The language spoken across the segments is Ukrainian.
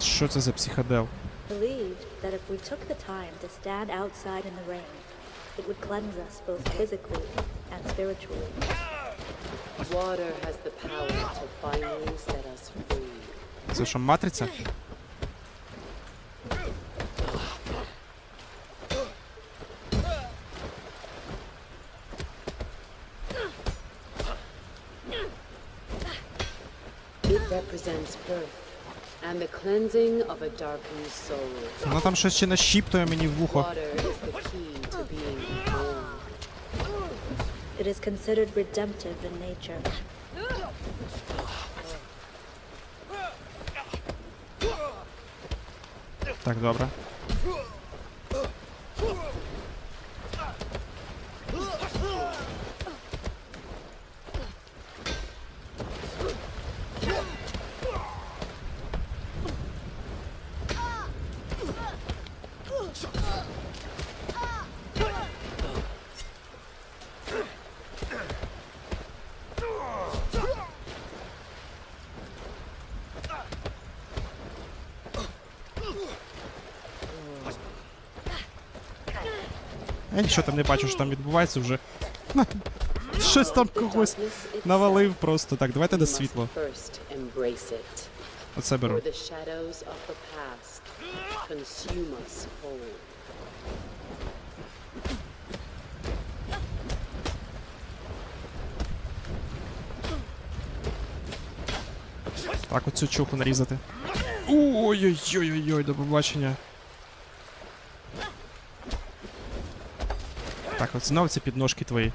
Що це за психодел? Believed that if we took the time to stand outside in the rain, it would cleanse us both physically and spiritually. Water has the power to finally set us free. Це що, матриця? It represents birth and the cleansing of a darkened soul. Вона там щось ще нашіптує мені в вухо. Water is the key to being whole. It is considered redemptive in nature. Так, добре. Я нічого там не бачу, що там відбувається вже. Щось там когось навалив просто. Так, давайте на світло. Оце беру. Так, оцю чуху нарізати. Ой-ой-ой-ой, до побачення. Так, от знов ці підножки твої.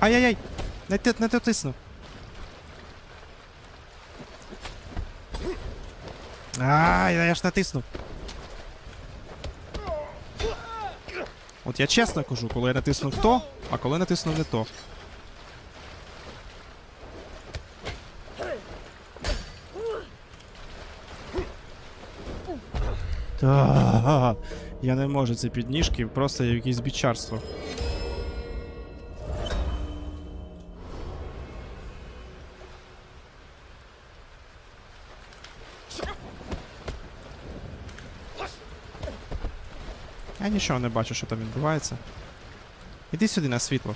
Ай-яй-яй! Не ти не дотиснув. Ай, я ж натиснув. От я чесно кажу, коли я натиснув то, а коли натиснув не то. Та, я не можу ці підніжки, просто якесь бічарство. Я нічого не бачу, що там відбувається. Іди сюди на світло.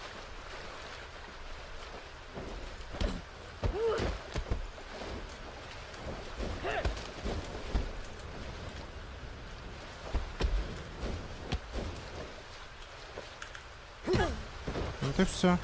Ну ти все.